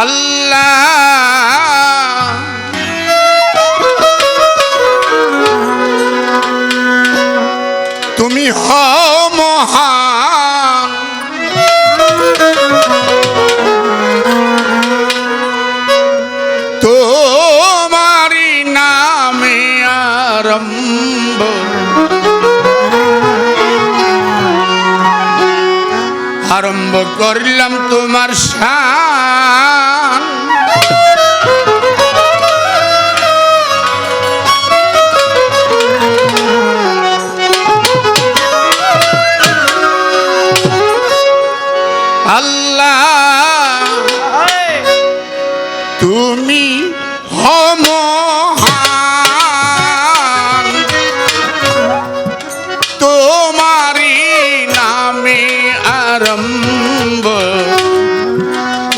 আল্লাহ। তুমি হও মহান। তোমারি নামে আরম্ভ। আরম্ভ করলাম তোমার সা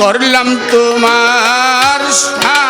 করলাম তোমার সা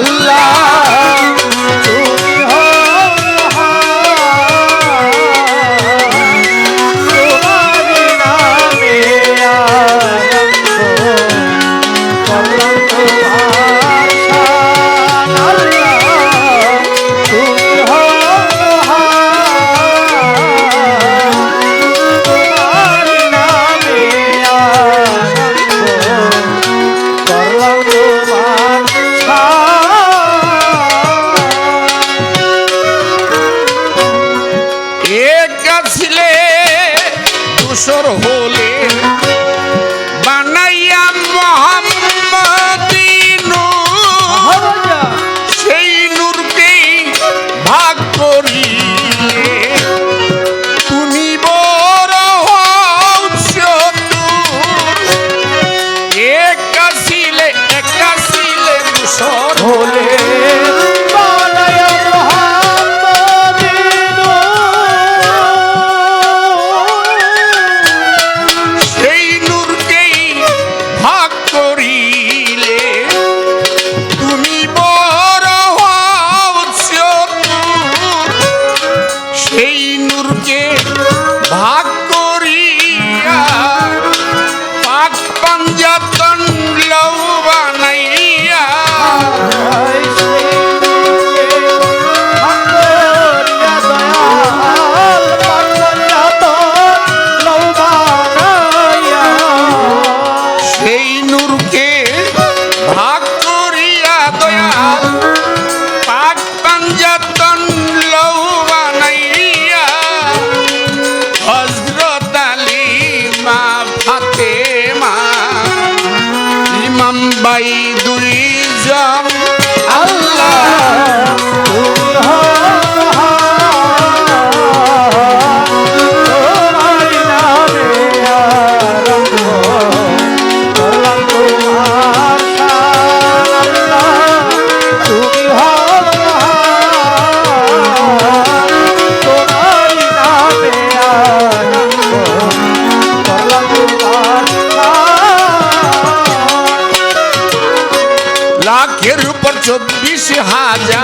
আল্লাহ। হলে মুম্বাই দুই জন আল্লাহ। চব্বিশ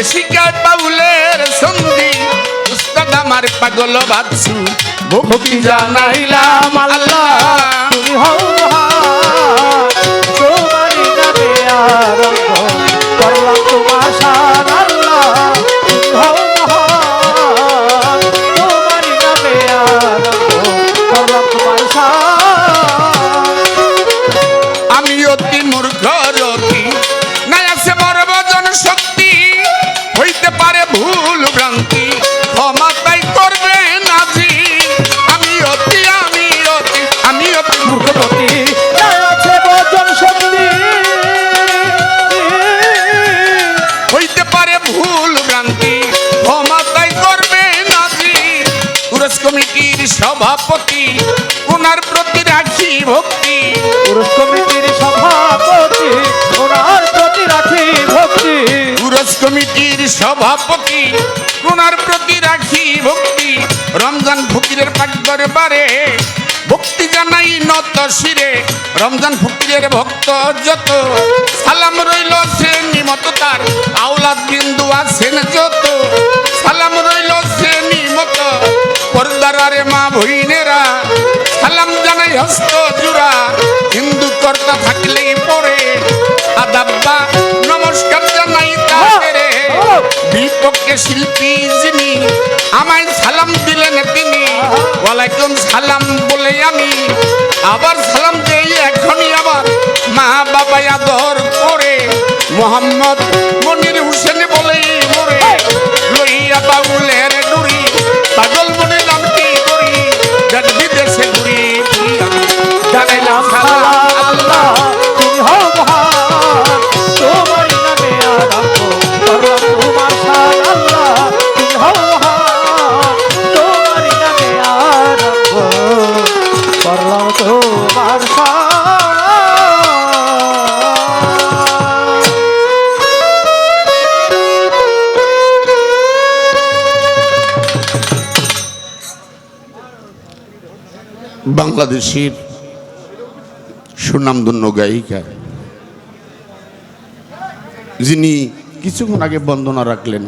যে শিকায় বাউলের সন্ধি উস্তাদ আমার পাগল বাদছু ভক্তি জানাইলাম আল্লাহ। তুমি হও ভক্তি। পুরুষ কমিটির সভাপতি ওনার প্রতি রাখি ভক্তি। পুরস কমিটির সভাপতি ওনার প্রতি রাখি ভক্তি। রমজান ফকিরের পাক দরবারে ভক্তি জানাই নত শিরে। রমজান ফকিরের ভক্ত যত সালাম রইল সে নিমত তার। আওলাদ বিন্দু আছেন যত সালাম রইল সে নিমত। পর্দারারে মা ভইনেরা সালাম জানাই হস্ত কর্তা থাকলেই পরে। আদাব্বা নমস্কার জানাই তাদের। বিপক্ষে শিল্পী যিনি আমায় সালাম দিলেন তিনি। ওয়ালাইকুম সালাম বলে আমি আবার সালাম দেই এখনই আবার। মা বাবা আদর করে মোহাম্মদ মনির হোসেন বলেই মরে। লইয়া বাউলের বাংলাদেশের সুনামধন্য গায়িকা। যিনি কিছুক্ষণ আগে বন্দনা রাখলেন।